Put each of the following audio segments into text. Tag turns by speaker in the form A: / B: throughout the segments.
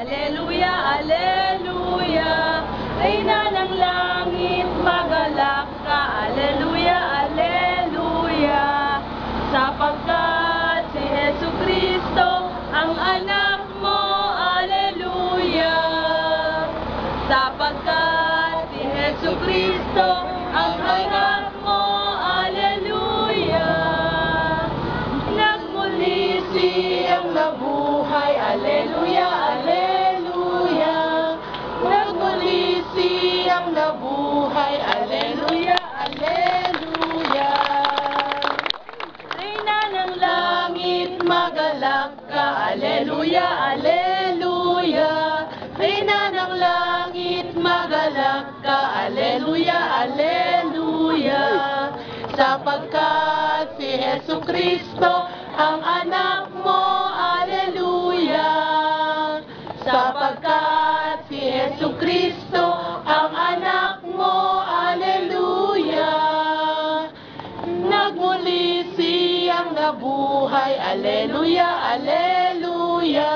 A: aleluya, aleluya. Reyna ng langit, magalak ka, aleluya, aleluya. Sapagkat si Yesu Kristo ang anak mo, aleluya. Sapagkat si Yesu Kristo ang anak mo, aleluya. Nagmuli siyang nabuhay, aleluya, langit, magalak ka, aleluya, aleluya. Reyna ng langit, magalak ka, aleluya, aleluya. Sapagkat si Yesu Kristo ang anak mo, aleluya. Sapagkat si Yesu Kristo nabuhay, aleluya, aleluya.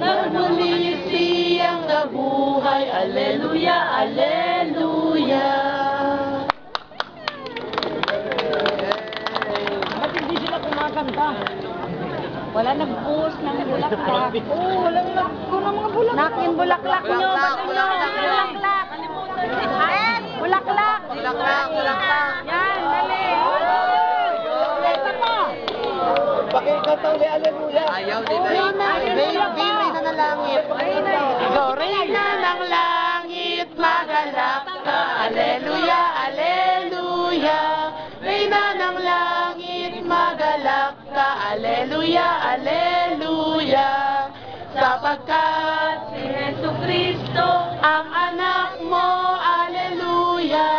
A: Nagmuli siyang nabuhay, aleluya, aleluya.
B: Ba't hindi sila kumakanta? Wala nag-post ng bulaklak. Oo, oh, walang nag-post ng mga bulaklak. Nakin bulaklak nyo.
C: Bulaklak.
B: Eh, bulaklak.
C: Bulaklak, bulaklak.
B: Yan, dali. Ito po.
D: Ulit, aleluya.
C: Ayaw nila yun.
B: Reyna,
C: Reyna, Reyna na langit.
A: Go, Reyna ng langit, magalak ka, aleluya, aleluya. Reyna ng langit, magalak ka, aleluya, aleluya. Sapagkat si Yesu Kristo ang anak mo, aleluya.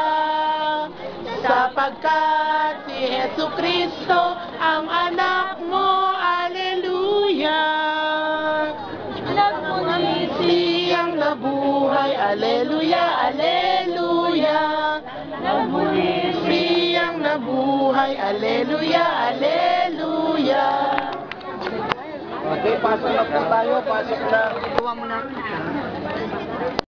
A: Sapagkat si Yesu Kristo ang anak mo, nabuhay, aleluya, aleluya.
D: Okay, pasok na po tayo, pasok na.
C: Gawa mo na.